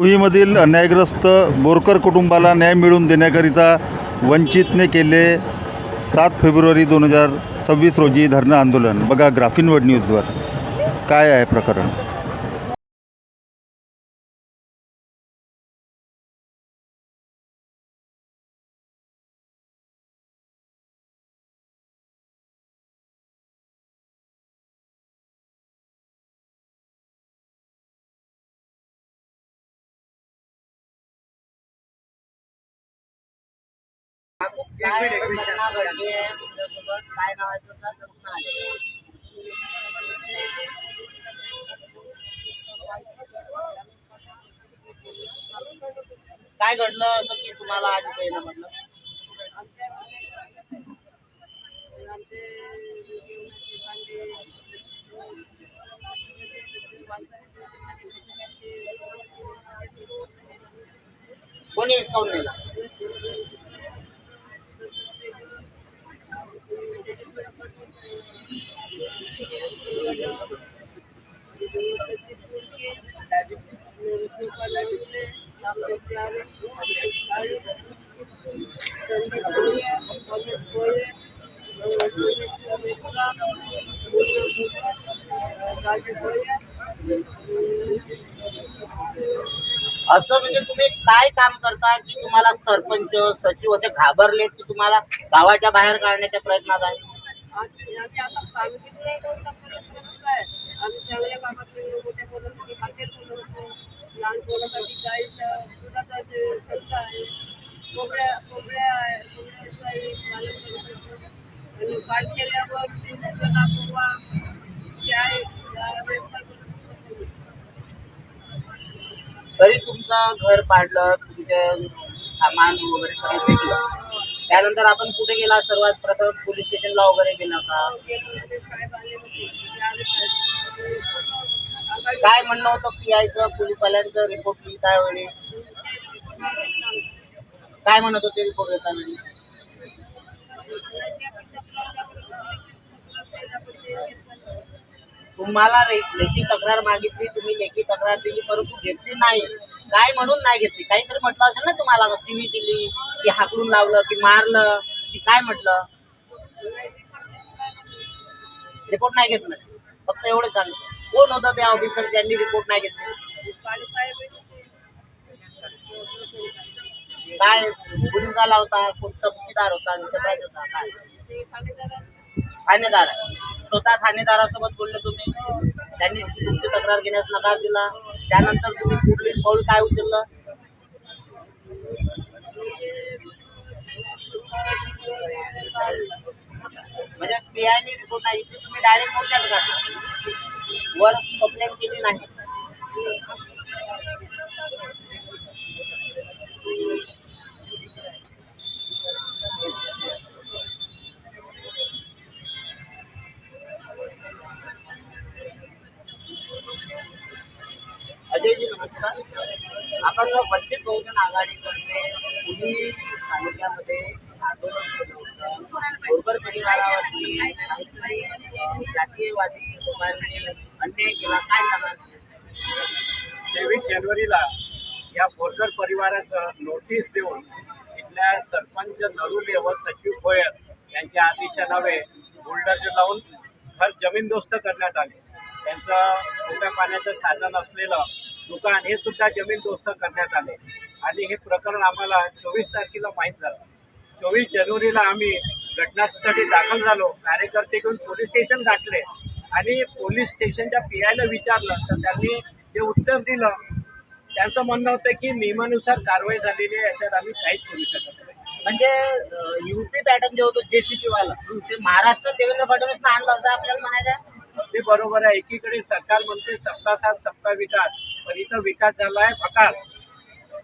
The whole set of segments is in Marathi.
पुहीमधील अन्यायग्रस्त बोरकर कुटुंबाला न्याय मिळवून देण्याकरिता वंचितने केले सात फेब्रुवारी दोन हजार सव्वीस रोजी धरणं आंदोलन. बघा ग्राफिन वर्ड न्यूजवर. काय आहे प्रकरण? काय घटना घडली आहे तुमच्यासोबत काय नाव आहे तुमचं आले काय घडलं असं की तुम्हाला आज म्हटलं? कोणी हिसकावून नेला? असं म्हणजे तुम्ही काय काम करता की तुम्हाला सरपंच सचिव असे घाबरले की तुम्हाला गावाच्या बाहेर काढण्याच्या प्रयत्नात आहे? आता आहे आम्ही चांगल्या लहान दुधाचा आहे कोंबड्या कोंबड्या आहे पाठ केल्यावर चना पोहा चाय या व्यवसाय करत होतो तरी तुमचं घर पाडलं तुमचं सामान वगैरे सगळं फेकलं त्यानंतर आपण कुठे गेला? सर्वात प्रथम पोलीस स्टेशनला वगैरे गेला का? काय म्हणणं होतं पीआयचं पोलीसवाल्यांचं रिपोर्ट लिहिता वेळी काय म्हणत होते रिपोर्ट घेता वेळी तुम्हाला लेखी तक्रार मागितली तुम्ही लेखी तक्रार दिली परंतु घेतली नाही. काय म्हणून नाही घेतली? काहीतरी म्हटलं असेल ना तुम्हाला सिमी दिली की हाकलून लावलं की मारलं की काय म्हटलं? रिपोर्ट नाही घेतलं फक्त एवढं सांगितलं कोण होतं त्या ऑफिसर ज्यांनी रिपोर्ट नाही घेतले? काय? आला होता कोण चौकीदार होता होता काय? ठाणेदार स्वतः ठाणेदारासोबत बोलले तुम्ही. त्यांनी तुमची तक्रार घेण्यास नकार दिला. त्यानंतर तुम्ही पुढील पाऊल काय उचललं? म्हणजे पीआयने रिपोर्ट नाही तुम्ही डायरेक्ट मोर्चाच काढला वर कंप्लेंट केली नाही. अजयजी नमस्कार. आपण वंचित बहुजन आघाडीतर्फे पुणे तालुक्यामध्ये आंदोलन केलं होतं. बोरकर परिवारावरती काहीतरी जातीयवादी लोकांनी अन्याय केला. काय सांगाल? तेवीस जानेवारीला या बोरकर परिवाराचं नोटीस देऊन इथल्या सरपंच नरुले व सचिव गोयल यांच्या आदेशानावे बुलडोजर लावून घर जमीनदोस्त करण्यात आले. त्यांचं मोठ्या पाण्याचं साधन असलेलं दुकान हे सुद्धा जमीनदोस्त करण्यात आले. आणि हे प्रकरण आम्हाला चोवीस तारखेला माहीत झालं. चोवीस जानेवारीला आम्ही घटनास्थळी दाखल झालो. कार्यकर्ते घेऊन पोलीस स्टेशन गाठले. आणि पोलीस स्टेशनच्या पी आयला विचारलं. तर त्यांनी जे उत्तर दिलं त्यांचं म्हणणं होतं की नियमानुसार कारवाई झालेली आहे. याच्यात आम्ही काहीच करू शकत नाही. म्हणजे युपी पॅटर्न जे होतं जेसीपी वाला ते महाराष्ट्र देवेंद्र फडणवीस आणलं असं आपल्याला म्हणायचं अगदी बरोबर आहे. एकीकडे सरकार म्हणते सप्ता साथ सप्ता विकास. पण इथं विकास झाला आहे भकास.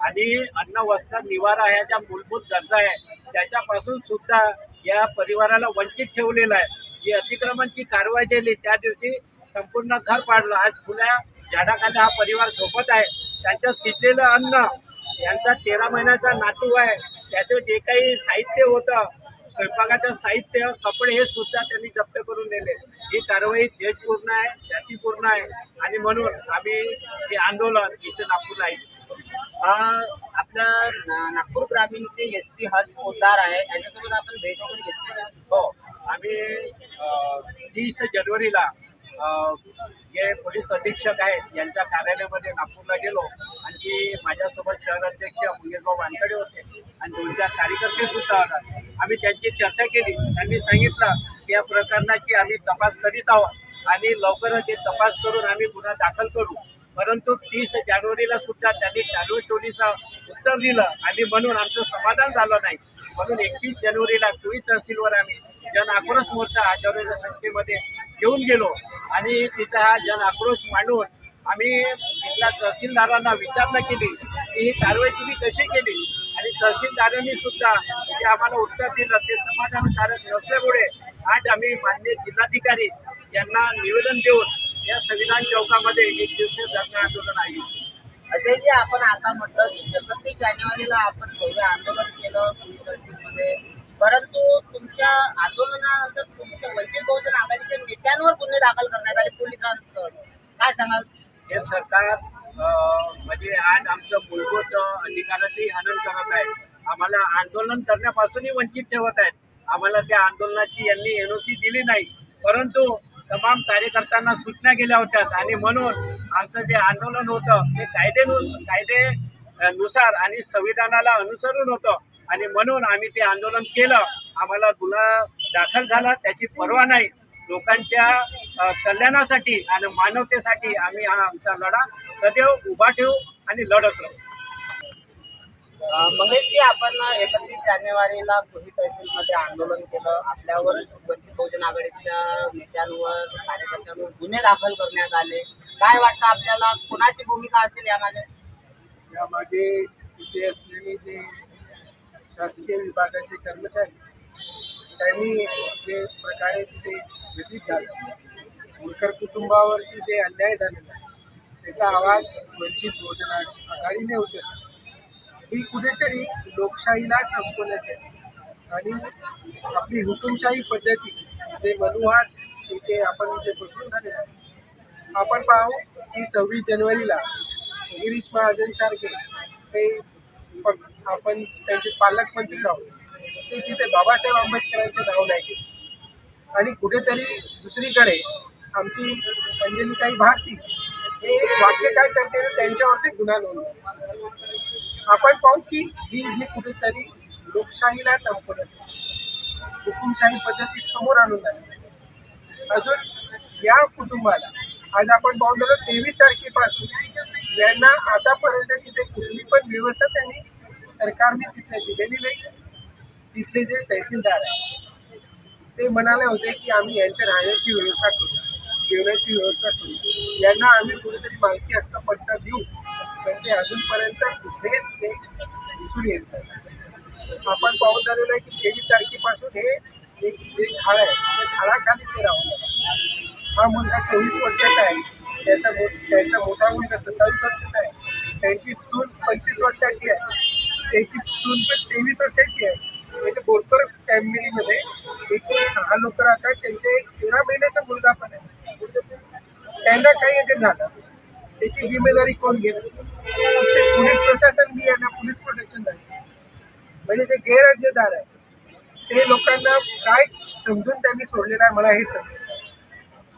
आणि अन्न वस्त्र निवारा ह्या ज्या मूलभूत गरजा आहे त्याच्यापासून सुद्धा या परिवाराला वंचित ठेवलेलं आहे. जी अतिक्रमणची कारवाई केली त्या दिवशी संपूर्ण घर पाडलं. आज खुल्या झाडाखाली हा परिवार झोपत आहे. त्यांचं शिजलेलं अन्न यांचा तेरा महिन्याचा नातू आहे. त्याचं जे काही साहित्य होतं स्वयंपाकाचं साहित्य कपडे हे सुद्धा त्यांनी जप्त करून नेले. ही कारवाई देशपूर्ण आहे जातीपूर्ण आहे. आणि म्हणून आम्ही हे आंदोलन इथं नागपूरला आहे. आपल्या नागपूर ग्रामीणचे एस पी हर्ष पोद्दार आहे. यांच्यासोबत आपण भेट वगैरे घेतली. हो आम्ही तीस जानेवारीला जे पोलीस अधीक्षक आहेत यांच्या कार्यालयामध्ये नागपूरला गेलो. की माझ्यासोबत शहर अध्यक्ष मंगेशभाऊ वानकडे होते आणि दोन चार कार्यकर्ते सुद्धा होतात आम्ही त्यांची चर्चा केली. त्यांनी सांगितलं की या प्रकरणाची आम्ही तपास करीत आहोत आणि लवकरच हे तपास करून आम्ही गुन्हा दाखल करू. परंतु तीस जानेवारीला सुद्धा त्यांनी टाळू टोलीचं उत्तर दिलं आणि म्हणून आमचं समाधान झालं नाही. म्हणून एकतीस जानेवारीला कुळी तहसीलवर आम्ही जन आक्रोश मोर्चा हजारोच्या संस्थेमध्ये घेऊन गेलो आणि तिचा हा जन आक्रोश मांडून आम्ही तिथल्या तहसीलदारांना विचारणा केली की ही कारवाई तुम्ही कशी केली? आणि तहसीलदारांनी सुद्धा जे आम्हाला उत्तर दिलं. ते समाधानकारक नसल्यामुळे आज आम्ही मान्य जिल्हाधिकारी यांना निवेदन देऊन या संविधान चौकामध्ये एक दिवसीय धरणं आंदोलन आहे. अजयजी आपण आता म्हटलं की एकतीस जानेवारीला आपण भव्य आंदोलन केलं पोलीस तहसीलमध्ये. परंतु तुमच्या आंदोलनानंतर तुमच्या वंचित बहुजन आघाडीच्या नेत्यांवर गुन्हे दाखल करण्यात आले पोलिसांकडून. काय सांगाल? हे सरकार म्हणजे आज आमचं मूलभूत अं, अधिकाराचंही हनन करत आहे. आम्हाला आंदोलन करण्यापासूनही वंचित ठेवत आहेत. आम्हाला त्या आंदोलनाची यांनी एनओसी दिली नाही. परंतु तमाम कार्यकर्त्यांना सूचना गेल्या होत्या. आणि म्हणून आमचं जे आंदोलन होतं ते कायदेनुस कायदे आणि संविधानाला अनुसरून होतं. आणि म्हणून आम्ही ते आंदोलन केलं. आम्हाला गुन्हा दाखल झाला त्याची पर्वा नाही. लोकांच्या कल्याणासाठी आणि मानवतेसाठी आम्ही हा आमचा लढा सदैव उभा ठेवू आणि लढत राहू. मंगेशजी आपण एकतीस जानेवारीला कोही तहसीलमध्ये आंदोलन केलं. आपल्यावर वंचित बहुजन आघाडीच्या नेत्यांवर कार्यकर्त्यांवर गुन्हे दाखल करण्यात आले. काय वाटतं आपल्याला? कोणाची भूमिका असेल यामध्ये यामागे इथे असलेले जे शासकीय विभागाचे कर्मचारी त्यांनी जे प्रकारे तिथे व्यतीत झालं. होळकर कुटुंबावरती जे अन्याय झालेला आहे त्याचा आवाज वंचित बहुजन आघाडीने उचलला. ही कुठेतरी लोकशाहीला संपवण्यासाठी आणि आपली हुकुमशाही पद्धती जे मनुहात इथे आपण जे बसून झालेलं आहे. आपण पाहू की सव्वीस जानेवारीला गिरीश महाजनसारखे ते पक- आपण त्यांचे पालकमंत्री राहू ते तिथे बाबासाहेब आंबेडकरांचं नाव नाही घेत. आणि कुठेतरी दुसरीकडे आमची अंजलीताई भारती हे एक वाक्य काय करते त्यांच्यावरती गुन्हा नोंदवतो. आपण पाहू की ही जी कुठेतरी लोकशाहीला संपवण्यासाठी हुकुमशाही पद्धती समोर आणून आली अजून या कुटुंबाला आज आपण पाहून गेलो तेवीस तारखेपासून यांना आतापर्यंत तिथे कुठली पण व्यवस्था त्यांनी सरकारने तिथल्या दिलेली नाही. तिथले जे तहसीलदार आहे ते म्हणाले होते की आम्ही यांच्या राहण्याची व्यवस्था करू जेवणाची व्यवस्था करू. यांना आम्ही कुठेतरी मालकी हक्क पट्टा देऊ पण ते अजूनपर्यंत कुठेच ते दिसून येत नाही. आपण पाहून झालेलं आहे की तेवीस तारखेपासून हे एक जे झाड आहे त्या झाडाखाली ते राहून हा मुलगा चोवीस वर्षाचा आहे त्याचा मो त्याचा मोठा मुलगा सत्तावीस वर्षाचा आहे त्यांची सून पंचवीस वर्षाची आहे त्याची सून पण तेवीस वर्षाची आहे. म्हणजे बोरकर फॅमिलीमध्ये एकूण सहा लोक राहतात त्यांचे एक तेरा महिन्याचा मुलगा पण आहे. त्यांना काही अगर झालं. त्याची जिम्मेदारी कोण घेत पोलीस प्रशासन बी आहे ना पोलीस प्रोटेक्शन नाही. म्हणजे जे गैरअर्जदार आहे ते लोकांना काय समजून त्यांनी सोडलेलं आहे मला हे समजलं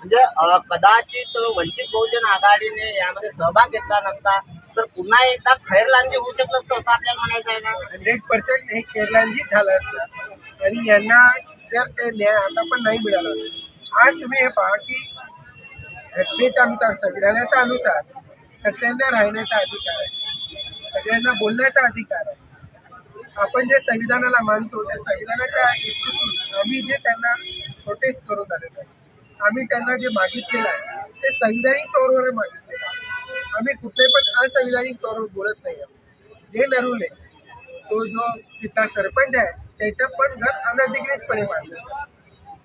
म्हणजे कदाचित वंचित बहुजन आघाडीने यामध्ये सहभाग घेतला नसता तर पुन्हा एकदा खैरलांजी होऊ शकलं असतं असं आपल्याला म्हणायचं आहे का हंड्रेड पर्सेंट हे खैरलांजी झालं असतं. आणि यांना जर ते न्याय आता पण नाही मिळाला. आज तुम्ही हे पहा की घटनेच्या अनुसार संविधानाच्या अनुसार सगळ्यांना राहण्याचा अधिकार आहे. सगळ्यांना बोलण्याचा अधिकार आहे. आपण जे संविधानाला मानतो त्या संविधानाच्या इच्छेतून आम्ही जे त्यांना प्रोटेस्ट करून आलेलो आहे आम्ही त्यांना जे मागितलेलं आहे ते संविधानिक तौरवर मागितलं आम्ही कुठले पण असंविधानिक तौरवर बोलत नाही आहोत जे नरुले तो जो तिथला सरपंच आहे त्याचं पण घर अनधिकृतपणे बांधलं.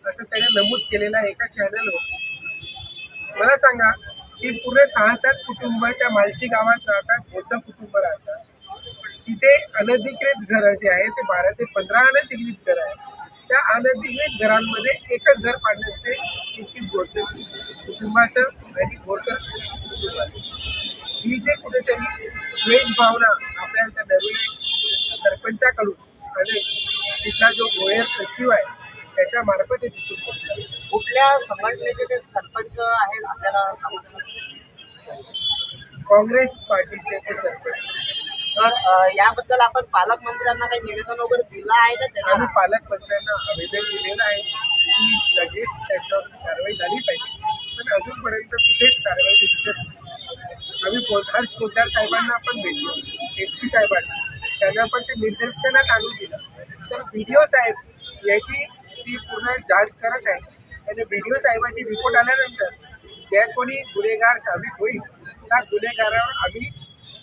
असं त्याने नमूद केलेलं आहे एका चॅनलवर मला सांगा की पूर्ण सहा सात कुटुंब त्या मालशी गावात राहतात बौद्ध कुटुंब राहतात. तिथे अनधिकृत घरं जे आहे ते बारा ते पंधरा अनधिकृत घरं आहे. त्या अनधिकृत घरांमध्ये एकच घर पाडण्यात ते बौद्ध कुटुंबाचं आणि बोरकर कुटुंबाचं. ही जे कुठेतरी द्वेष भावना त्यानंतर नरुले सरपंचाकडून आणि तिथला जो गोयर सचिव आहे त्याच्या मार्फत हे दिसून पडलं कुठल्या संघटनेचे ते सरपंच आहेत आपल्याला सांगू? काँग्रेस पार्टीचे ते सरपंच. तर याबद्दल आपण पालकमंत्र्यांना काही निवेदन वगैरे दिलं आहे का आम्ही त्यांना पालकमंत्र्यांना आवेदन दिलेलं आहे की लगेच त्याच्यावर कारवाई झाली पाहिजे. पण अजूनपर्यंत कुठेच कारवाई दिसत नाही आम्ही पोलदार हर्ष साहेबांना पण भेटलो एस पी साहेबांना त्यांना पण ते निदर्शनात आणून दिलं तर बी डी ओ साहेब याची ती पूर्ण जांच करत आहे आणि बी डी ओ साहेबाची रिपोर्ट आल्यानंतर ज्या कोणी गुन्हेगार साबित होईल त्या गुन्हेगारावर आम्ही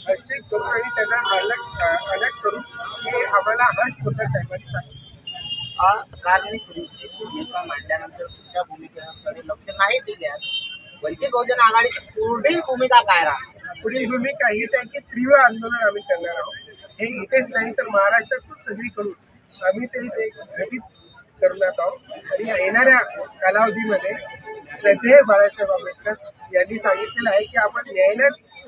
हस्तक्षेप करू आणि त्यांना अलर्ट अलर्ट करू हे आम्हाला हर्ष पोलदार साहेबांनी सांगितलं कारणी भूमिका मांडल्यानंतर तुमच्या भूमिकेकडे लक्ष नाही दिल्यास वंचित बहुजन आघाडीची पुढील भूमिका काय राहणार? पुढील भूमिका हीच आहे की तीव्र आंदोलन आम्ही करणार आहोत. हे इथेच नाही तर महाराष्ट्रातून सगळीकडून आम्ही तरी ते घटित करणार आहोत. आणि येणाऱ्या कालावधीमध्ये श्रद्धेय बाळासाहेब आंबेडकर यांनी सांगितलेलं आहे की आपण न्यायालयात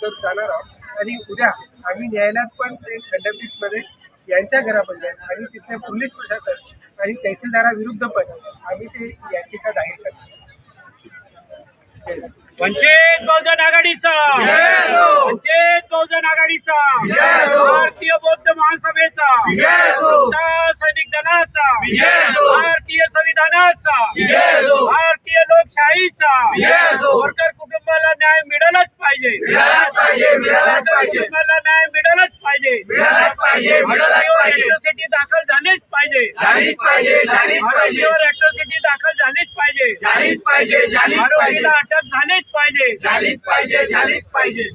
करत जाणार आहोत. आणि उद्या आम्ही न्यायालयात पण ते खंडपीठमध्ये यांच्या घरामध्ये आणि तिथल्या पोलीस प्रशासन आणि तहसीलदाराविरुद्ध पण आम्ही ते याचिका दाखल करणार वंचित बहुजन आघाडीचा. वंचित बहुजन आघाडीचा. भारतीय बौद्ध महासभेचा. सैनिक दलाचा. भारतीय संविधानाचा. भारतीय लोकशाहीचा. वर्कर कुटुंबाला न्याय मिळालाच पाहिजे. कुटुंबाला न्याय मिळालाच पाहिजे. आरोपीवर अॅट्रॉसिटी दाखल झालीच पाहिजे. आरोपीवर अॅट्रॉसिटी दाखल झालीच पाहिजे. झालीच पाहिजे झालीच पाहिजे. आरोपीला अटक झालीच पाहिजे. झालीच पाहिजे झालीच पाहिजे.